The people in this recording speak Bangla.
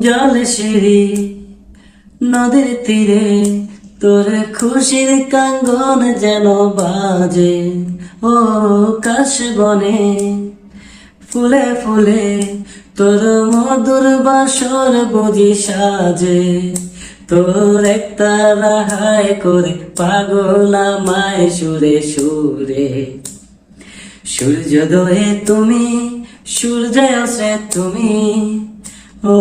জল সিঁড়ি, নদীর তীরে, তোর খুশির কাঙ্গন যেন বাজে, ও কাশ বনে। ফুলে ফুলে তোর মধুর বাসর বুঝি সাজে, তোর একটা রাহাই করে পাগলা মায় সুরে সুরে। সূর্যোদয়ে তুমি সূর্যাস্তে তুমি, ও